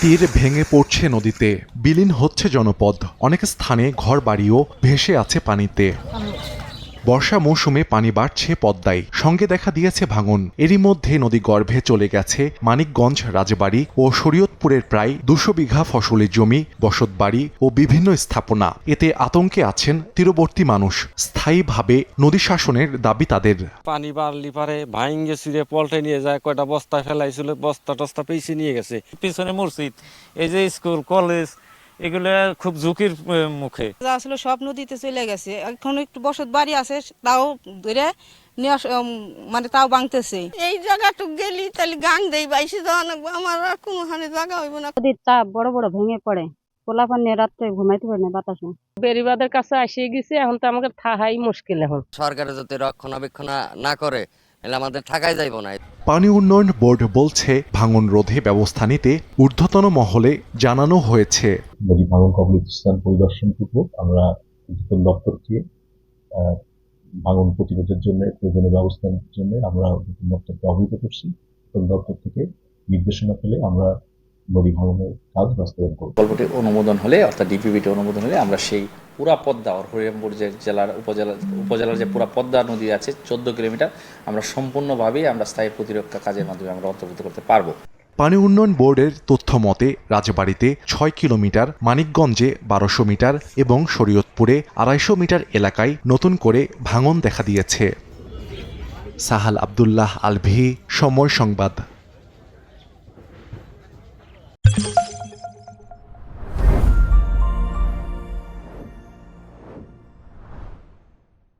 তীর ভেঙে পড়ছে নদীতে। বিলীন হচ্ছে জনপদ। অনেক স্থানে ঘর বাড়িও ভেসে আছে পানিতে। বর্ষা মৌসুমে পানি বাড়ছে পদ্মায়। সঙ্গে দেখা দিয়েছে ভাঙন। এরই মধ্যে নদী গর্ভে চলে গেছে মানিকগঞ্জ রাজবাড়ি ও শরীয়তপুরের প্রায় দুশো বিঘা ফসলের জমি বসতবাড়ি ও বিভিন্ন স্থাপনা। এতে আতঙ্কে আছেন তীরবর্তী মানুষ। স্থায়ীভাবে নদী শাসনের দাবি তাদের। পানি বাড়লি পারে ভাইঙ্গে ছিঁড়ে পল্টে নিয়ে যায় কয়টা বস্তা ফেলাইছিল বস্তা টস্তা পেয়েছে নিয়ে গেছে। পিছনে মসজিদ এই যে স্কুল কলেজ এগুলো খুব ঝুঁকির মুখে। যা ছিল সব নদীতে চলে গেছে। এখন একটু বসত বাড়ি আছে তাও ধরে মানে তাও বাংতেছে এই জায়গাটুক গেলি তাহলে গাং দেই বাইশে যাওয়া আমার আর কোনোখানে জায়গা হইব না। নদীর চাপ বড় বড় ভেঙে পড়ে। পোলাপান নিয়ে রাত্রে ঘুমাইতে পারে না বাতাসে। বেরিবাদের কাছে আসিয়ে গেছে এখন তো আমাকে থাহাই মুশকিল এখন। সরকারে যদি রক্ষণাবেক্ষণ না করে তাহলে আমাদের থাকাই যাইব না। পানি উন্নয়ন বোর্ড বলছে ভাঙন রোধে ব্যবস্থা নিতে ঊর্ধ্বতন মহলে জানানো হয়েছে। নদী ভাঙন কবলিত স্থান পরিদর্শন পূর্বক আমরা উদ্যোতন দপ্তরকে ভাঙন প্রতিরোধের জন্য প্রয়োজনীয় ব্যবস্থা নেওয়ার জন্য আমরা উদ্যোতন দপ্তরকে অবহিত করছি। উদ্যোতন দপ্তর থেকে নির্দেশনা পেলে আমরা নদী ভাঙনের কাজ বাস্তবায়ন করব। প্রকল্পটি অনুমোদন হলে অর্থাৎ ডিপিবিটি অনুমোদন হলে আমরা সেই পুরা পদ্মা, ওর হরিরামপুর যে জেলার উপজেলা, উপজেলার যে পুরা পদ্মা নদী আছে, চোদ্দ কিলোমিটার, আমরা সম্পূর্ণভাবেই আমরা স্থায়ী প্রতিরক্ষা কাজের মাধ্যমে আমরা অন্তর্ভুক্ত করতে পারব। পানি উন্নয়ন বোর্ডের তথ্য মতে, রাজবাড়িতে ছয় কিলোমিটার, মানিকগঞ্জে বারোশো মিটার এবং শরীয়তপুরে আড়াইশো মিটার এলাকায় নতুন করে ভাঙন দেখা দিয়েছে। সাহাল আবদুল্লাহ আলভি, সময় সংবাদ।